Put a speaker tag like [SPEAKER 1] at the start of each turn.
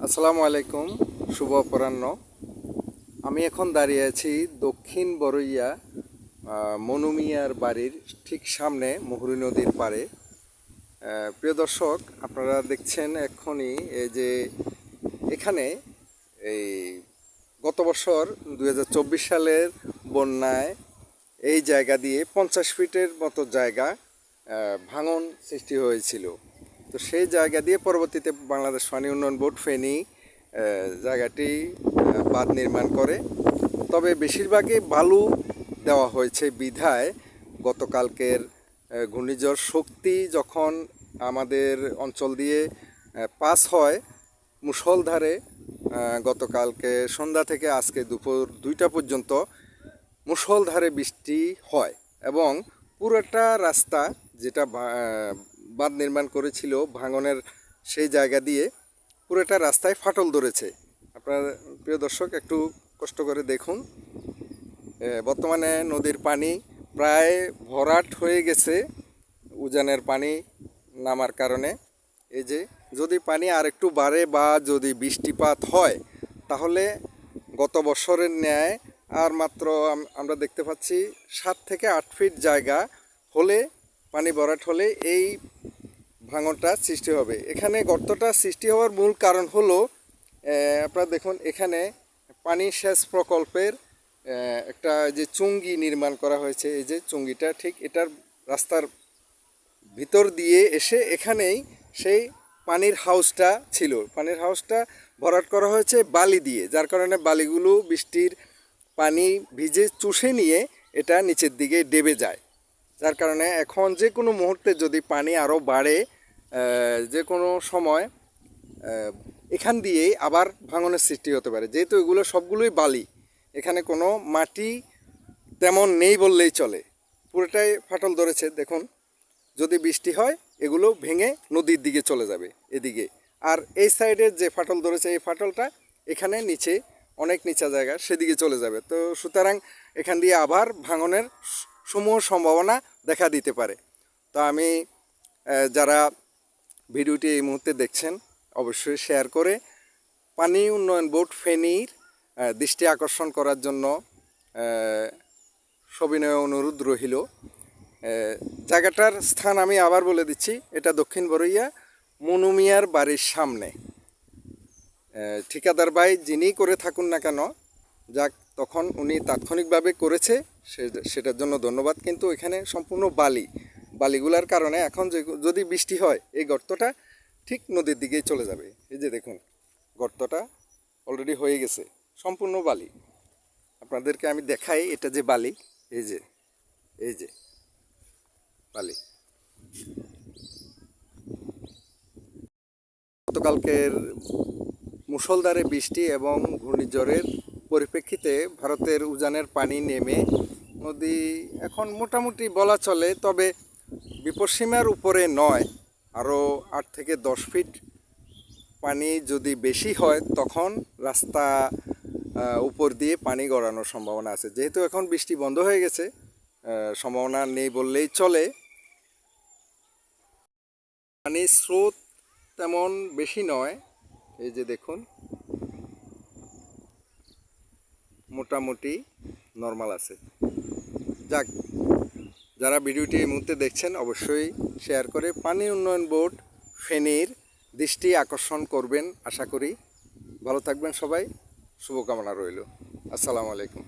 [SPEAKER 1] আসসালামু আলাইকুম শুভ অপরাহ্ন। আমি এখন দাঁড়িয়ে আছি দক্ষিণ বরইয়া মনুমিয়ার বাড়ির ঠিক সামনে মুহুরী নদীর আহ, প্রিয় দর্শক আপনারা দেখছেন এক্ষুনি এই যে এখানে এই গত বছর দু হাজার চব্বিশ সালের বন্যায় এই জায়গা দিয়ে পঞ্চাশ ফিটের মতো জায়গা ভাঙন সৃষ্টি হয়েছিল। তো সেই জায়গা দিয়ে পরবর্তীতে বাংলাদেশ পানি উন্নয়ন বোর্ড ফেনী জায়গাটি বাঁধ নির্মাণ করে। তবে বেশিরভাগই বালু দেওয়া হয়েছে বিধায়। গতকালকের ঘূর্ণিঝড় শক্তি যখন আমাদের অঞ্চল দিয়ে পাস হয় মুষলধারে আহ, গতকালকে সন্ধ্যা থেকে আজকে দুপুর দুইটা পর্যন্ত মুষলধারে বৃষ্টি হয় এবং পুরোটা রাস্তা যেটা বাঁধ নির্মাণ করেছিল ভাঙনের সেই জায়গা দিয়ে পুরোটা রাস্তায় ফাটল ধরেছে। আপনার প্রিয় দর্শক, একটু কষ্ট করে দেখুন। বর্তমানে নদীর পানি প্রায় ভরাট হয়ে গেছে উজানের পানি নামার কারণে। এই যে, যদি পানি আর একটু বাড়ে বা যদি বৃষ্টিপাত হয়, তাহলে গত বছরের ন্যায় আর মাত্র আমরা দেখতে পাচ্ছি সাত থেকে আট ফিট জায়গা হলে পানি ভরাট হলে এই ভাঙনটা সৃষ্টি হবে। এখানে গর্তটা সৃষ্টি হওয়ার মূল কারণ হলো আপনারা দেখুন এখানে পানি সেচ প্রকল্পের একটা যে চুঙ্গি নির্মাণ করা হয়েছে। এই যে চুঙ্গিটা ঠিক এটার রাস্তার ভিতর দিয়ে এসে এখানেই সেই পানির হাউসটা ছিল। পানির হাউসটা ভরাট করা হয়েছে বালি দিয়ে, যার কারণে বালিগুলো বৃষ্টির পানি ভিজে চুষে নিয়ে এটা নিচের দিকে ডেবে যায়। যার কারণে এখন যে কোনো মুহূর্তে যদি পানি আরও বাড়ে যে কোনো সময় এখান দিয়েই আবার ভাঙনের সৃষ্টি হতে পারে। যেহেতু এগুলো সবগুলোই বালি, এখানে কোনো মাটি তেমন নেই বললেই চলে। পুরোটাই ফাটল ধরেছে, দেখুন। যদি বৃষ্টি হয়, এগুলো ভেঙে নদীর দিকে চলে যাবে এদিকে। আর এই সাইডের যে ফাটল ধরেছে, এই ফাটলটা এখানে নিচে, অনেক নিচা জায়গা, সেদিকে চলে যাবে। তো সুতরাং এখান দিয়ে আবার ভাঙনের সমূহ সম্ভাবনা দেখা দিতে পারে। তো আমি যারা ভিডিওটি এই মুহূর্তে দেখছেন, অবশ্যই শেয়ার করে পানি উন্নয়ন বোর্ড ফেনীর দৃষ্টি আকর্ষণ করার জন্য সবিনয় অনুরোধ রহিল জায়গাটার স্থান আমি আবার বলে দিচ্ছি, এটা দক্ষিণ বরইয়া মনুমিয়ার বাড়ির সামনে। ঠিকাদার ভাই যিনি করে থাকুন না কেন যাক, তখন উনি তাৎক্ষণিকভাবে করেছে। সেটার জন্য ধন্যবাদ। কিন্তু এখানে সম্পূর্ণ বালি। বালিগুলার কারণে এখন যদি বৃষ্টি হয়, এই গর্তটা ঠিক নদীর দিকেই চলে যাবে। এই যে দেখুন, গর্তটা অলরেডি হয়ে গেছে। সম্পূর্ণ বালি। আপনাদেরকে আমি দেখাই এটা যে বালি। এই যে এই যে বালি। গতকালকের মুষলধারে বৃষ্টি এবং ঘূর্ণিঝড়ের পরিপ্রেক্ষিতে ভারতের উজানের পানি নেমে নদী এখন মোটামুটি বলা চলে, তবে বিপদসীমার উপরে নয়, আরও আট থেকে দশ ফিট পানি যদি বেশি হয় তখন রাস্তা উপর দিয়ে পানি গড়ানোর সম্ভাবনা আছে। যেহেতু এখন বৃষ্টি বন্ধ হয়ে গেছে সম্ভাবনা নেই বললেই চলে। পানির স্রোত তেমন বেশি নয়, এই যে দেখুন। মোটামুটি নর্মাল আছে। যাক, যারা ভিডিওটি এই মুহূর্তে দেখছেন অবশ্যই শেয়ার করে পানি উন্নয়ন বোর্ড ফেনীর দৃষ্টি আকর্ষণ করবেন। আশা করি ভালো থাকবেন সবাই। শুভকামনা রইল। আসসালামু আলাইকুম।